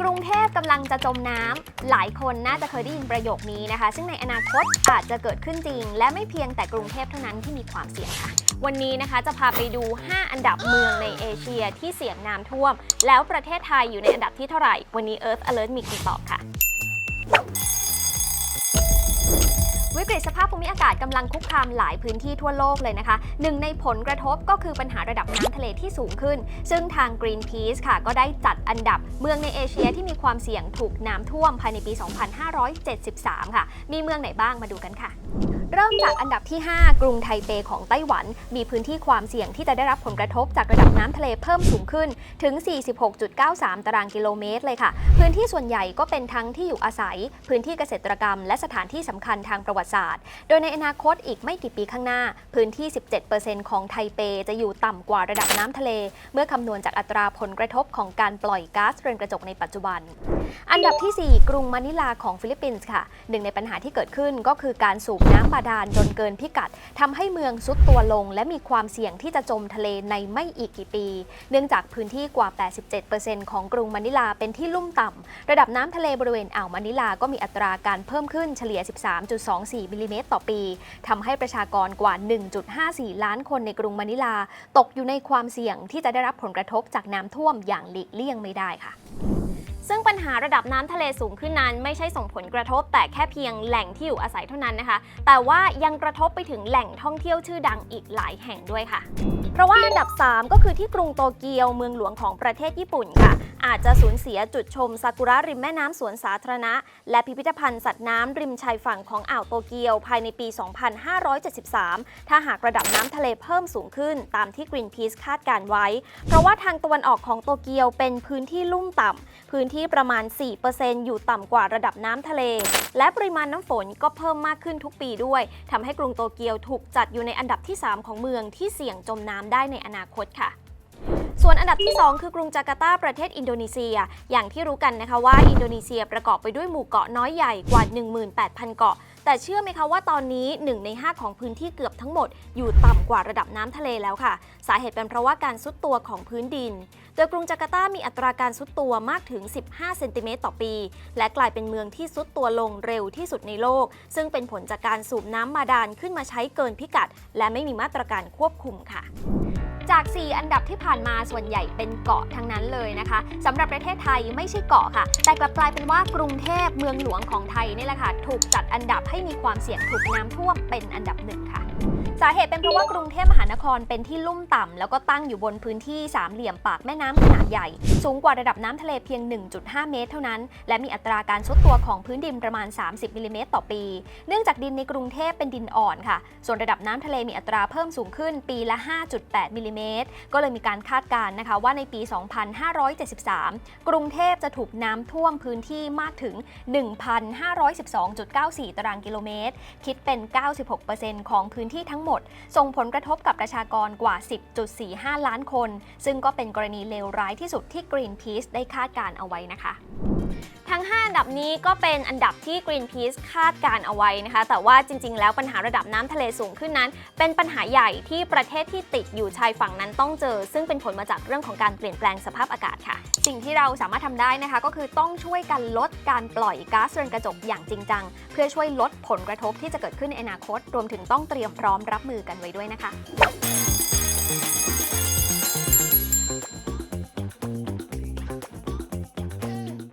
กรุงเทพกำลังจะจมน้ำหลายคนน่าจะเคยได้ยินประโยคนี้นะคะ ซึ่งในอนาคตอาจจะเกิดขึ้นจริง และไม่เพียงแต่กรุงเทพเท่านั้นที่มีความเสี่ยงค่ะ วันนี้นะคะจะพาไปดู 5 อันดับเมืองในเอเชียที่เสี่ยงน้ำท่วม แล้วประเทศไทยอยู่ในอันดับที่เท่าไหร่ วันนี้ Earth Alert มีคำตอบค่ะ วิกฤตสภาพภูมิอากาศกำลังคุกคามหลายพื้นที่ทั่วโลกเลยนะคะ หนึ่งในผลกระทบก็คือปัญหาระดับน้ำทะเลที่สูงขึ้น ซึ่งทาง Greenpeace ค่ะ ก็ได้จัดอันดับเมืองในเอเชียที่มีความเสี่ยงถูกน้ำท่วมภายในปี 2573 ค่ะ มีเมืองไหนบ้างมาดูกันค่ะ เริ่มจากอันดับที่ 5 กรุงไทเปของไต้หวัน มีพื้นที่ความเสี่ยงที่จะได้รับผลกระทบจากระดับน้ำทะเลเพิ่มสูงขึ้นถึง 46.93 ตารางกิโลเมตรเลยค่ะ พื้นที่ส่วนใหญ่ก็เป็นทั้งที่อยู่อาศัย พื้นที่เกษตรกรรม และสถานที่สำคัญทางประวัติศาสตร์ โดยในอนาคตอีกไม่กี่ปีข้างหน้า พื้นที่ 17%ของไทเปจะอยู่ต่ำกว่าระดับน้ำทะเล เมื่อคำนวณจากอัตราผลกระทบของการปล่อยก๊าซเรือนกระจกในปัจจุบัน อันดับที่ 4 กรุงมะนิลาของฟิลิปปินส์ค่ะหนึ่งในปัญหาที่เกิดขึ้นก็คือการสูบน้ำบาดาลจนเกินพิกัดทำให้เมืองซุดตัวลง และมีความเสี่ยงที่จะจมทะเลในไม่อีกกี่ปี เนื่องจากพื้นที่กว่า 87%ของกรุงมะนิลาเป็นที่ลุ่มต่ำระดับน้ำทะเลบริเวณอ่าวมะนิลาก็มีอัตราการเพิ่มขึ้นเฉลี่ย 13.24มิลลิเมตรต่อปีทำให้ประชากรกว่า 1.54 ล้านคนในกรุงมะนิลา ตกอยู่ในความเสี่ยงที่จะได้รับผลกระทบจากน้ำท่วมอย่างหลีกเลี่ยงไม่ได้ค่ะาระดับน้ำทะเลสูงขึ้นนั้น ไม่ใช่ส่งผลกระทบ แต่แค่เพียงแหล่งที่อยู่อาศัยเท่านั้นนะคะ แต่ว่ายังกระทบไปถึงแหล่งท่องเที่ยวชื่อดังอีกหลายแห่งด้วยค่ะ เพราะว่าอันดับ 3 ก็คือที่กรุงโตเกียวเมืองหลวงของประเทศญี่ปุ่นค่ะอาจจะสูญเสียจุดชมซากุระริมแม่น้ำสวนสาธารณะ และพิพิธภัณฑ์สัตว์น้ำริมชายฝั่งของอ่าวโตเกียว ภายในปี 2573 ถ้าหากระดับน้ำทะเลเพิ่มสูงขึ้น ตามที่ Greenpeace คาดการไว้ เพราะว่าทางตะวันออกของโตเกียวเป็นพื้นที่ลุ่มต่ำ พื้นที่ประมาณ 4%อยู่ต่ำกว่าระดับน้ำทะเล และปริมาณน้ำฝนก็เพิ่มมากขึ้นทุกปีด้วยทำให้กรุงโตเกียวถูกจัดอยู่ในอันดับที่ 3 ของเมืองที่เสี่ยงจมน้ำได้ในอนาคตค่ะ ส่วนอันดับที่ 2 คือกรุงจาการ์ตาประเทศอินโดนีเซีย อย่างที่รู้กันนะคะว่าอินโดนีเซียประกอบไปด้วยหมู่เกาะน้อยใหญ่กว่า 18,000 เกาะ แต่เชื่อไหมคะว่าตอนนี้ 1 ใน 5 ของพื้นที่เกือบทั้งหมด อยู่ต่ำกว่าระดับน้ำทะเลแล้วค่ะ สาเหตุเป็นเพราะว่าการซุดตัวของพื้นดิน โดยกรุงจาการ์ตามีอัตราการซุดตัวมากถึง 15 เซนติเมตรต่อปี และกลายเป็นเมืองที่ซุดตัวลงเร็วที่สุดในโลก ซึ่งเป็นผลจากการสูบน้ำบาดาลขึ้นมาใช้เกินพิกัด และไม่มีมาตรการควบคุมค่ะ จาก 4 อันดับที่ผ่านมาส่วนใหญ่เป็นเกาะทั้งนั้นเลยนะคะสำหรับประเทศไทยไม่ใช่เกาะค่ะ แต่กลับกลายเป็นว่ากรุงเทพเมืองหลวงของไทยนี่แหละค่ะ ถูกจัดอันดับให้มีความเสี่ยงถูกน้ำท่วมเป็นอันดับหนึ่งค่ะสาเหตุเป็นเพราะว่ากรุงเทพมหานครเป็นที่ลุ่มต่ำแล้วก็ตั้งอยู่บนพื้นที่สามเหลี่ยมปากแม่น้ำขนาดใหญ่ สูงกว่าระดับน้ำทะเลเพียง 1.5 เมตรเท่านั้น และมีอัตราการซุดตัวของพื้นดินประมาณ 30มิลลิเมตรต่อปี เนื่องจากดินในกรุงเทพเป็นดินอ่อนค่ะ ส่วนระดับน้ำทะเลมีอัตราเพิ่มสูงขึ้นปีละ 5.8มิลลิเมตร ก็เลยมีการคาดการณ์นะคะว่าในปี 2573 กรุงเทพจะถูกน้ำท่วมพื้นที่มากถึง 1,512.94 ตารางกิโลเมตร คิดเป็น 96%ของพื้นที่ทั้งหมด ส่งผลกระทบกับประชากรกว่า 10.45 ล้านคน ซึ่งก็เป็นกรณีเลวร้ายที่สุดที่ Greenpeace ได้คาดการเอาไว้นะคะ ทั้ง 5 อันดับนี้ก็เป็นอันดับที่ Greenpeace คาดการเอาไว้นะคะ แต่ว่าจริง ๆ แล้วปัญหาระดับน้ำทะเลสูงขึ้นนั้น เป็นปัญหาใหญ่ที่ประเทศที่ติดอยู่ชายฝั่งนั้นต้องเจอ ซึ่งเป็นผลมาจากเรื่องของการเปลี่ยนแปลงสภาพอากาศค่ะ สิ่งที่เราสามารถทำได้นะคะ ก็คือต้องช่วยกันลดการปล่อยก๊าซเรือนกระจกอย่างจริงจัง เพื่อช่วยลดผลกระทบที่จะเกิดขึ้นในอนาคต รวมถึงต้องเตรียมพร้อมรับมือกันไว้ด้วยนะคะ